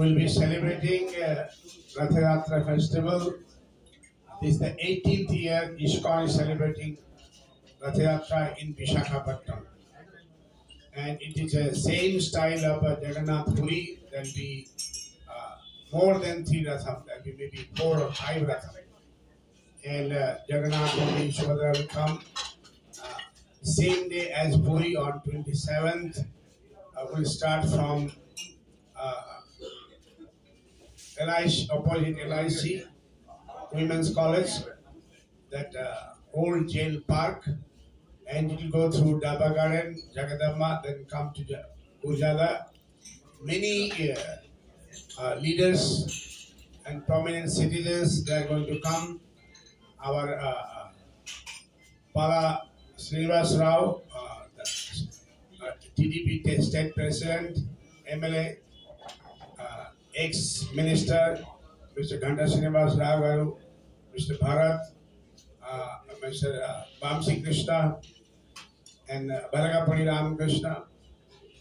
will be celebrating uh, Rath Yatra festival. This is the 18th year ISKCON is celebrating Rath Yatra in Vishakhapatnam. And it is the same style of uh, Jagannath Puri. There will be uh, more than three Ratham. There will be maybe four or five Ratham. And uh, Jagannath Puri Subhadra will come uh, same day as Puri on 27th. Uh, will start from LIC, opposite LIC, Women's College, that uh, old jail park, and it will go through Daba Garden, Jagadamma, then come to Ja- Ujala. Many uh, uh, leaders and prominent citizens they are going to come. Our uh, Pala Srinivas Rao, uh, the uh, TDP state president, MLA, ex-minister, Mr. Srinivas Rao garu, Mr. Bharat, uh, Mr. Uh, Bamsi Krishna,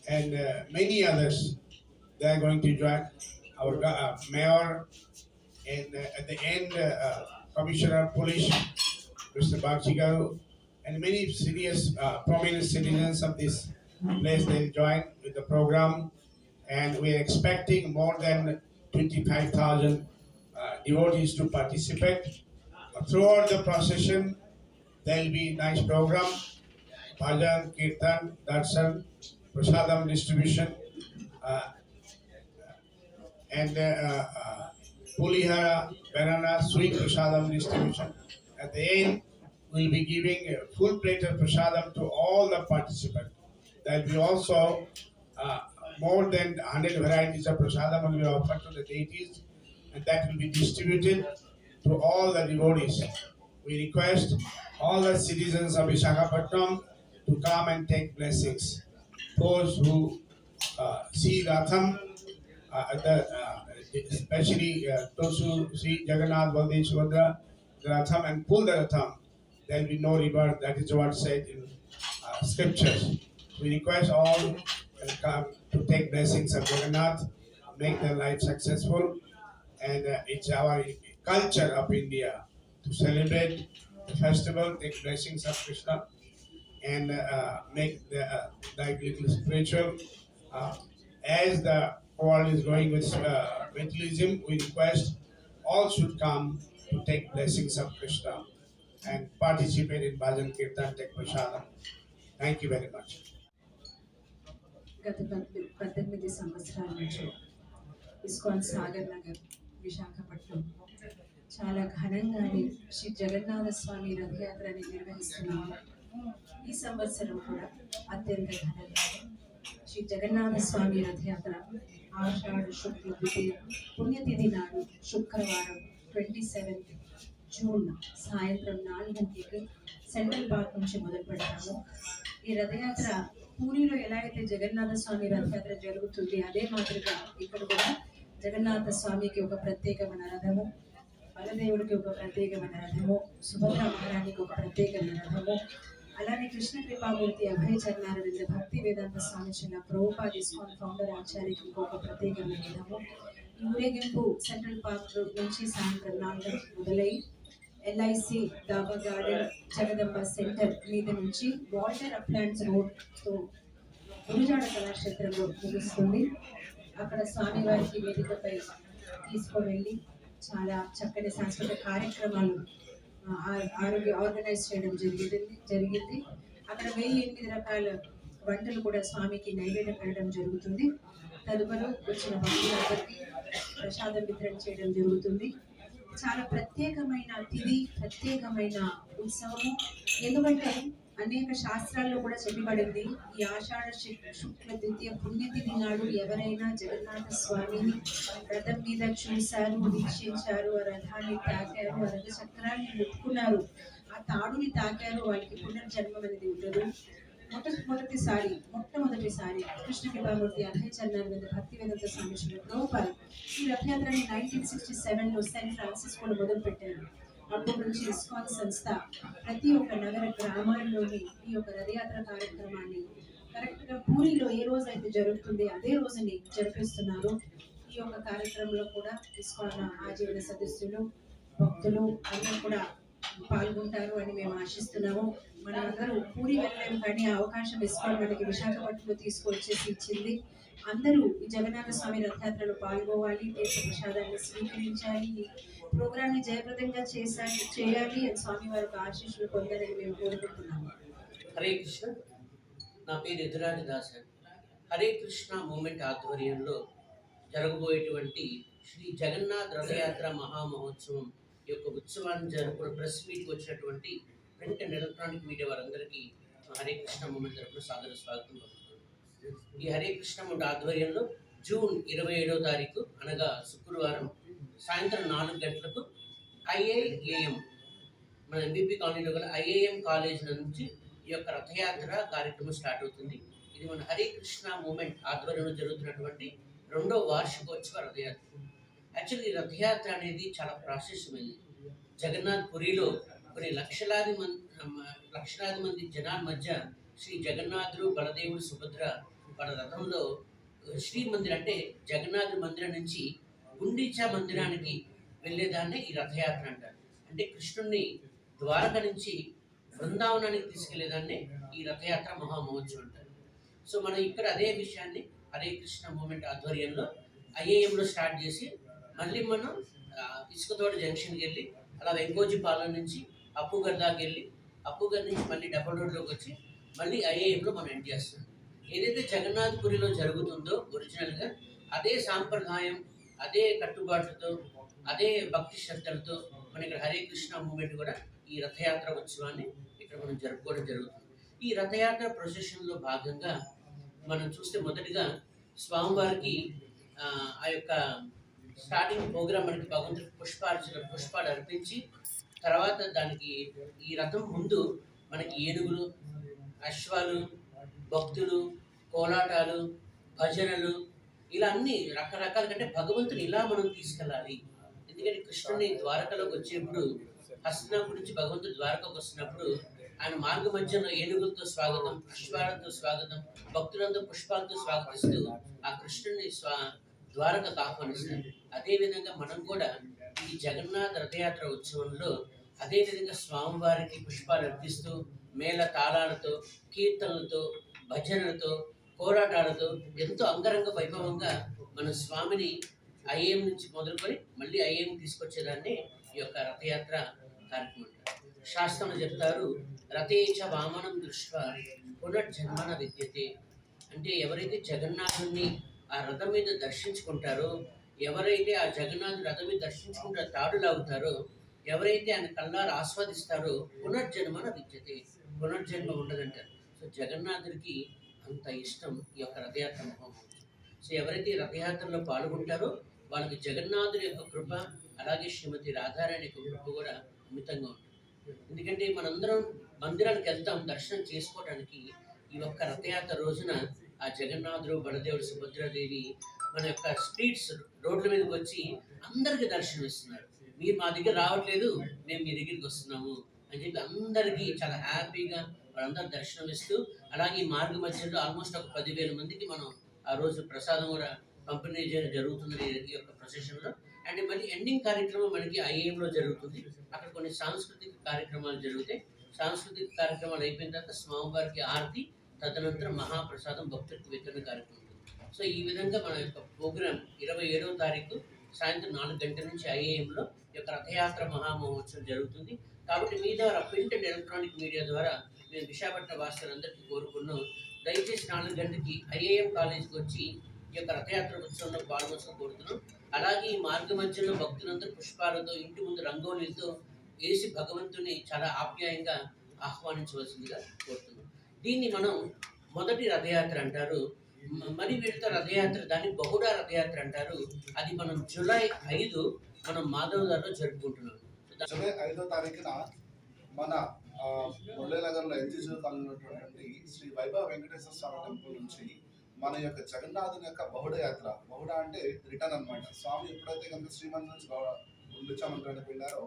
and uh, many others. They are going to join our uh, mayor, and uh, at the end, uh, uh, Commissioner of Police, Mr. Bakshi garu, and many serious uh, prominent citizens of this place They'll join with the program and we are expecting more than 25,000 uh, devotees to participate. Throughout the procession, there will be nice program, bhajan, kirtan, darshan, prasadam distribution, uh, and uh, uh, pulihara, banana, sweet prasadam distribution. At the end, we'll be giving a full plate of prasadam to all the participants. There will also uh, more than 100 varieties of prasadam will be offered to the deities, and that will be distributed to all the devotees. We request all the citizens of Visakhapatnam to come and take blessings. Those who uh, see Ratham, uh, the, uh, especially uh, those who see Jagannath, Baldev, Subhadra, Ratham and pull the Ratham, there will be no rebirth. That is what said in uh, scriptures. We request all to come to take blessings of Jagannath, make their life successful, and uh, it's our culture of India to celebrate the festival, take blessings of Krishna, and uh, make the uh, little spiritual. Uh, as the world is going with uh, we request all should come to take blessings of Krishna and participate in bhajan kirtan, take prasadam. Thank you very much. గత పద్దెనిమిది సంవత్సరాల నుంచి ISKCON Sagar Nagar Visakhapatnam చాలా ఘనంగానే శ్రీ జగన్నాథ స్వామి రథయాత్రని నిర్వహిస్తున్నాము ఈ సంవత్సరం కూడా అత్యంత ఘనంగా శ్రీ జగన్నాథ స్వామి రథయాత్ర ఆషాఢ శుక్ల ద్వితీయ పుణ్యతిథి నాడు శుక్రవారం ట్వంటీ సెవెంత్ జూన్ సాయంత్రం నాలుగు గంటలకి సెంట్రల్ పార్క్ నుంచి మొదలు పెడతాము ఈ రథయాత్ర పూరిలో ఎలా అయితే జగన్నాథ స్వామి రథయాత్ర జరుగుతుంది అదే మాదిరిగా ఇక్కడ కూడా జగన్నాథ స్వామికి ఒక ప్రత్యేకమైన రథము బలదేవుడికి ఒక ప్రత్యేకమైన రథము సుభద్ర మహారాణికి ఒక ప్రత్యేకమైన రథము అలానే కృష్ణ కృపామూర్తి అభయ చరణారవింద భక్తి వేదాంత స్వామి చిన్న ప్రభుపాద ఇస్కాన్ ఫౌండర్ ఆచార్యకి ఇంకొక ప్రత్యేకమైన రథము. ఊరేగింపు సెంట్రల్ పార్క్ నుంచి సాయంత్రం నాలుగు మొదలై LIC Daba garden Jagadamba centre మీద నుంచి వాటర్ అప్లాంట్స్ రోడ్తో గురుజాడ కళాక్షేత్రంలో ముగుస్తుంది. అక్కడ స్వామివారికి వేదికపై తీసుకొని వెళ్ళి చాలా చక్కని సాంస్కృతిక కార్యక్రమాలు ఆరోగ్య ఆర్గనైజ్ చేయడం జరిగింది జరిగింది. అక్కడ వెయ్యి ఎనిమిది రకాల వంటలు కూడా స్వామికి నైవేద్యం పెట్టడం జరుగుతుంది. తదుపరి వచ్చిన భక్తులందరికీ ప్రసాదం వితరణ చేయడం జరుగుతుంది. చాలా ప్రత్యేకమైన తిది ప్రత్యేకమైన ఉత్సవము. ఎందుకంటే అనేక శాస్త్రాల్లో కూడా చెప్పబడింది ఈ ఆషాఢ శుక్ల ద్వితీయ పుణ్యతిథి నాడు ఎవరైనా జగన్నాథ స్వామిని రథం మీద చూశారు వీక్షించారు ఆ రథాన్ని తాకారు ఆ రథ చక్రాన్ని ముట్టుకున్నారు. ఆ తాడుని తాకారు వాళ్ళకి పునర్జన్మం అనేది ఉండదు మొట్ట మొదటిసారి మొట్టమొదటిసారి కృష్ణ కృపామూర్తి అభయ చరణాల భక్తి వేదంత స్వామి శ్రీ ప్రభుపాల్ ఈ రథయాత్రని నైన్టీన్ సిక్స్టీ సెవెన్లో సెయింట్ ఫ్రాన్సిస్కోలో మొదలుపెట్టారు అప్పటి నుంచి ఇస్కాన్ సంస్థ ప్రతి ఒక్క నగర గ్రామాల్లోని ఈ యొక్క రథయాత్ర కార్యక్రమాన్ని కరెక్ట్గా పూరిలో ఏ రోజు అయితే జరుగుతుంది అదే రోజుని జరిపిస్తున్నారు. ఈ యొక్క కార్యక్రమంలో కూడా ఇస్కాన్ ఆజీవన సదస్సులు భక్తులు అందరూ కూడా పాల్గొంటారు అని మేము ఆశిస్తున్నాము. మనందరూ పూరి వెళ్ళలేము కానీ అవకాశం ఇస్కాన్ మనకి విశాఖపట్నంలో తీసుకొచ్చేసి ఇచ్చింది. అందరూ జగన్నాథ స్వామి రథయాత్రలో పాల్గొవాలి దేశ ప్రసాదాన్ని స్వీకరించాలి ఈ ప్రోగ్రాన్ని జయప్రదంగా చేశాలి చేయాలి అని స్వామి వారికి ఆశీస్సులు పొందాలని మేము కోరుకుంటున్నాము. హరే కృష్ణ. నా పేరు ఎదురాని దాస్ హరే కృష్ణ మూమెంట్ ఆధ్వర్యంలో జరగబోయేటువంటి శ్రీ జగన్నాథ్ రథయాత్ర మహామహోత్సవం ఈ యొక్క ఉత్సవాన్ని జరుపుకున్న ప్రెస్ మీట్కి వచ్చినటువంటి ప్రింట్ అండ్ ఎలక్ట్రానిక్ మీడియా వారందరికీ హరే కృష్ణ మూమెంట్ తరపున సాదర స్వాగతం ఈ హరే కృష్ణ మూమెంట్ ఆధ్వర్యంలో జూన్ ఇరవై ఏడవ తారీఖు అనగా శుక్రవారం సాయంత్రం నాలుగు గంటలకు ఐఏఏఎం మన ఎంబీపీ కాలనీలో గల ఐఏఎం కాలేజ్ నుంచి ఈ యొక్క రథయాత్ర కార్యక్రమం స్టార్ట్ అవుతుంది. ఇది మన హరే కృష్ణ మూమెంట్ ఆధ్వర్యంలో జరుగుతున్నటువంటి రెండో వార్షికోత్సవ రథయాత్ర. యాక్చువల్లీ రథయాత్ర అనేది చాలా ప్రాశస్యమైంది. జగన్నాథ్ పురిలో కొన్ని లక్షలాది మంది లక్షలాది మంది జనాల మధ్య శ్రీ జగన్నాథుడు బలదేవుడు సుభద్ర వాళ్ళ రథంలో శ్రీ మందిర్ అంటే జగన్నాథ్ మందిరం నుంచి గుండీచా మందిరానికి వెళ్ళేదాన్నే ఈ రథయాత్ర అంటారు. అంటే కృష్ణుణ్ణి ద్వారక నుంచి బృందావనానికి తీసుకెళ్ళేదాన్నే ఈ రథయాత్ర మహామహోత్సవం అంటారు. సో మనం ఇక్కడ అదే విషయాన్ని హరే కృష్ణ మూమెంట్ ఆధ్వర్యంలో ఐఏఎంలో స్టార్ట్ చేసి మళ్ళీ మనం ఇసుకతోట జంక్షన్కి వెళ్ళి అలా వెంకోజీపాలెం నుంచి అప్పుగర్ దాకా వెళ్ళి అప్పుగర్ నుంచి మళ్ళీ డబల్ రోడ్లోకి వచ్చి మళ్ళీ ఐఏఎంలో మనం ఎండ్ చేస్తాం. ఏదైతే జగన్నాథ్పురిలో జరుగుతుందో ఒరిజినల్గా అదే సాంప్రదాయం అదే కట్టుబాట్లతో అదే భక్తి శ్రద్ధలతో మన ఇక్కడ హరే కృష్ణ మూమెంట్ కూడా ఈ రథయాత్ర ఉత్సవాన్ని ఇక్కడ మనం జరుపుకోవడం జరుగుతుంది. ఈ రథయాత్ర ప్రొసెషన్లో భాగంగా మనం చూస్తే మొదటిగా స్వామివారికి ఆ యొక్క స్టార్టింగ్ ప్రోగ్రామ్ మనకి భగవంతుడికి పుష్పార్చన పుష్పాలు అర్పించి తర్వాత దానికి ఈ రథం ముందు మనకి ఏనుగులు అశ్వాలు భక్తులు కోలాటాలు భజనలు ఇలా అన్ని రకరకాల కంటే భగవంతుని ఇలా మనం తీసుకెళ్ళాలి. ఎందుకంటే కృష్ణుని ద్వారకలోకి వచ్చేప్పుడు హస్తినాపురం నుంచి భగవంతుడు ద్వారకకు వస్తున్నప్పుడు ఆయన మార్గ మధ్యలో ఏనుగులతో స్వాగతం పుష్పాలతో స్వాగతం భక్తులందరూ పుష్పాలతో స్వాగతిస్తూ ఆ కృష్ణుని స్వా ద్వారకకు ఆహ్వానిస్తారు అదేవిధంగా మనం కూడా ఈ జగన్నాథ రథయాత్ర ఉత్సవంలో అదేవిధంగా స్వామివారికి పుష్పాలు అర్పిస్తూ మేళ తాళాలతో కీర్తనలతో భజనలతో పోరాటాలతో ఎంతో అంగరంగ వైభవంగా మన స్వామిని ఐఎం నుంచి మొదలుకొని మళ్ళీ ఐఏఎం తీసుకొచ్చేదాన్ని ఈ యొక్క రథయాత్ర కార్యక్రమం అంటారు. శాస్త్రంలో చెప్తారు రథేచ వామనం దృష్ట్యా పునర్జన్మన విద్యతే అంటే ఎవరైతే జగన్నాథుని ఆ రథం మీద దర్శించుకుంటారో ఎవరైతే ఆ జగన్నాథ్ రథం మీద దర్శించుకుంటారో తాడులాగుతారో ఎవరైతే ఆయన కళ్ళారు ఆస్వాదిస్తారో పునర్జన్మన విద్యతే పునర్జన్మ ఉండదంటారు. సో జగన్నాథుడికి అంత ఇష్టం ఈ యొక్క రథయాత్ర మహోత్సవం. సో ఎవరైతే రథయాత్రలో పాల్గొంటారో వాళ్ళకి జగన్నాథుడి యొక్క కృప అలాగే శ్రీమతి రాధారాణి యొక్క కృప కూడా అమితంగా ఉంటుంది. ఎందుకంటే మనందరం మందిరానికి వెళ్తాం దర్శనం చేసుకోవడానికి ఈ ఒక్క రథయాత్ర రోజున ఆ జగన్నాథుడు బలదేవుడు సుభద్రాదేవి మన యొక్క స్ట్రీట్స్ రోడ్ల మీదకి వచ్చి అందరికి దర్శనం ఇస్తున్నారు. మీరు మా దగ్గర రావట్లేదు మేము మీ దగ్గరికి వస్తున్నాము అని చెప్పి అందరికీ చాలా హ్యాపీగా వాళ్ళందరూ దర్శనం ఇస్తూ అలాగే ఈ మార్గ మధ్యలో ఆల్మోస్ట్ ఒక పదివేల మందికి మనం ఆ రోజు ప్రసాదం కూడా పంపిణీ చేయడం జరుగుతుంది ఈ యొక్క ప్రొసెషన్లో అండ్ మళ్ళీ ఎండింగ్ కార్యక్రమం మనకి ఐఏఎంలో జరుగుతుంది. అక్కడ కొన్ని సాంస్కృతిక కార్యక్రమాలు జరుగుతాయి. సాంస్కృతిక కార్యక్రమాలు అయిపోయిన తర్వాత స్వామివారికి ఆరతి తదనంతరం మహాప్రసాదం భక్తులకు వితరణ కార్యక్రమం. సో ఈ విధంగా మన యొక్క ప్రోగ్రామ్ ఇరవై ఏడవ తారీఖు సాయంత్రం నాలుగు గంటల నుంచి ఐఏఎంలో యొక్క రథయాత్ర మహామహోత్సవం జరుగుతుంది. కాబట్టి మీ ద్వారా ప్రింట్ అండ్ ఎలక్ట్రానిక్ మీడియా ద్వారా మేము విశాఖపట్నం వాసులందరికీ కోరుకున్నాం. దయచేసి నాలుగు గంటలకి ఐఏఎం కాలేజీకి వచ్చి ఈ యొక్క రథయాత్ర ఉత్సవంలో పాల్గొనసం కోరుతున్నాం. అలాగే ఈ మార్గ మధ్యలో భక్తులందరూ పుష్పాలతో ఇంటి ముందు రంగోలీలతో వేసి భగవంతుని చాలా ఆప్యాయంగా ఆహ్వానించవలసిందిగా కోరుతున్నాం. దీన్ని మనం మొదటి రథయాత్ర అంటారు. మరి వీటితో రథయాత్ర దాన్ని బహుళ రథయాత్ర అంటారు. అది మనం జూలై ఐదు మనం మాధవదారిలో జరుపుకుంటున్నాం. జూలై ఐదో తారీఖున మన ఆ, మురళీనగర్లో ఎన్జిజు ఉన్నటువంటి శ్రీ వైభవ వెంకటేశ్వర స్వామి టెంపుల్ నుంచి మన యొక్క జగన్నాథుని యొక్క బహుళ యాత్ర బహుళ అంటే రిటర్న్ అన్నమాట. స్వామి ఎప్పుడైతే కనుక శ్రీమందిరం నుంచి గుండిచా వెళ్ళారో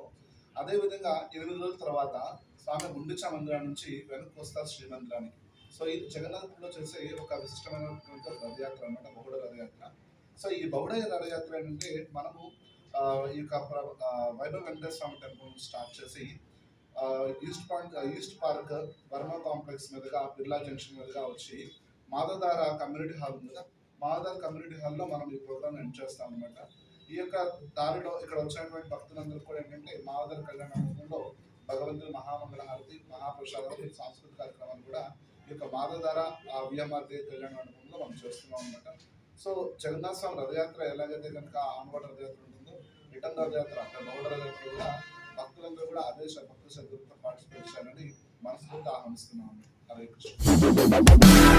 అదే విధంగా ఎనిమిది రోజుల తర్వాత స్వామి గుండిచా మందిరం నుంచి వెనక్కి వస్తారు శ్రీమందిరానికి సో ఇది జగన్నాథ్లో చేసే ఒక విశిష్టమైనటువంటి రథయాత్ర అనమాట బహుళ రథయాత్ర. సో ఈ బహుడ రథయాత్ర ఏంటంటే మనము ఈ యొక్క వైభవ వెంకటేశ్వర స్వామి టెంపుల్ స్టార్ట్ చేసి east point east park Varma complex మీదుగా బిర్లా జంక్షన్ మీదుగా వచ్చి మాధదార కమ్యూనిటీ హాల్ ఉంది కదా కమ్యూనిటీ హాల్లో మనం ఈ ప్రోగ్రామ్ ఎండ్ చేస్తాం అనమాట ఈ యొక్క దారిలో ఇక్కడ వచ్చినటువంటి భక్తులందరూ కూడా ఏంటంటే మావదర కళ్యాణ మండపంలో భగవంతుని మహామంగళ హారతి మహాప్రసాదాలు సాంస్కృతిక కార్యక్రమాలు కూడా ఈ యొక్క మాదధార ఆ విఎంఆర్ దే కళ్యాణ మండపంలో మనం చేస్తున్నాం అనమాట సో జగన్నాథ స్వామి రథయాత్ర ఎలాగైతే కనుక ఆనవాడ రథయాత్ర ఉంటుందో రిటర్న్ రథయాత్ర అంటే బౌద్ధ రథయాత్ర కూడా భక్తులందరూ కూడా అదే భక్తుల శ్రద్ధతో పార్టిసిపేట్ చేయాలని మనస్ఫూర్తి ఆహ్వానిస్తున్నాం హరే కృష్ణ.